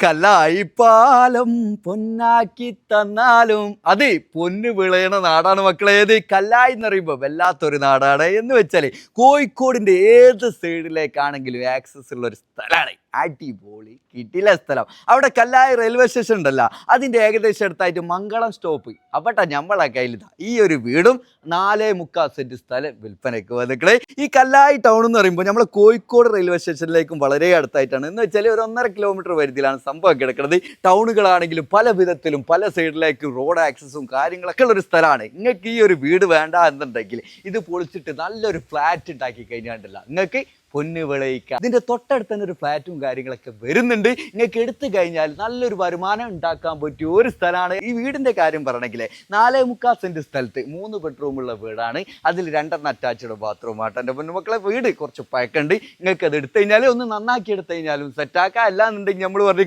കല്ലായി പാലം പൊന്നാക്കി തന്നാലും അതെ പൊന്ന് വിളയണ നാടാണ് മക്കളെ. ഏത് കല്ലായി എന്ന് പറയുമ്പോൾ വല്ലാത്തൊരു നാടാണ്. എന്ന് വെച്ചാൽ കോഴിക്കോടിന്റെ ഏത് സൈഡിലേക്കാണെങ്കിലും ആക്സസ് ഉള്ള ഒരു സ്ഥലമാണ്. അടിപൊളി കിട്ടില്ല സ്ഥലം. അവിടെ കല്ലായി റെയിൽവേ സ്റ്റേഷൻ ഉണ്ടല്ലോ. അതിന്റെ ഏകദേശം അടുത്തായിട്ട് മംഗളം സ്റ്റോപ്പ് അവിടെ നമ്മളെ കയ്യിൽ ഈ ഒരു വീടും നാലേ മുക്കാൽ സെന്റ് സ്ഥലം വിൽപ്പനയ്ക്ക് വന്നിക്കളെ ഈ കല്ലായി ടൗൺ എന്ന് പറയുമ്പോൾ നമ്മളെ കോഴിക്കോട് റെയിൽവേ സ്റ്റേഷനിലേക്കും വളരെ അടുത്തായിട്ടാണ്. എന്ന് വെച്ചാൽ ഒരു ഒന്നര കിലോമീറ്റർ പരിധിയിലാണ് സംഭവം കിടക്കുന്നത്. ടൗണുകളാണെങ്കിലും പല വിധത്തിലും പല സൈഡിലേക്ക് റോഡ് ആക്സസും കാര്യങ്ങളൊക്കെ ഉള്ള ഒരു സ്ഥലമാണ്. നിങ്ങൾക്ക് ഈ ഒരു വീട് വേണ്ട എന്നുണ്ടെങ്കിൽ ഇത് പൊളിച്ചിട്ട് നല്ലൊരു ഫ്ലാറ്റ് ഉണ്ടാക്കി കഴിഞ്ഞാണ്ടല്ല നിങ്ങൾക്ക് പൊന്ന് വിളയിക്കുക ഇതിന്റെ തൊട്ടടുത്ത് തന്നെ ഒരു ഫ്ലാറ്റും കാര്യങ്ങളൊക്കെ വരുന്നുണ്ട്. നിങ്ങൾക്ക് എടുത്തു കഴിഞ്ഞാൽ നല്ലൊരു വരുമാനം ഉണ്ടാക്കാൻ പറ്റിയ ഒരു സ്ഥലമാണ്. ഈ വീടിന്റെ കാര്യം പറയണമെങ്കിൽ നാലേ മുക്കാൽ സെന്റ് സ്ഥലത്ത് മൂന്ന് ബെഡ്റൂമുള്ള വീടാണ്. അതിൽ രണ്ടെണ്ണം അറ്റാച്ച്ഡ് ബാത്റൂം ആട്ടോ എന്റെ പൊന്നുമക്കളെ വീട് കുറച്ച് പഴക്കുണ്ട് നിങ്ങൾക്ക് അത് എടുത്തു കഴിഞ്ഞാൽ ഒന്ന് നന്നാക്കി എടുത്തു കഴിഞ്ഞാലും സെറ്റാക്കാം അല്ല എന്നുണ്ടെങ്കിൽ നമ്മൾ പറഞ്ഞു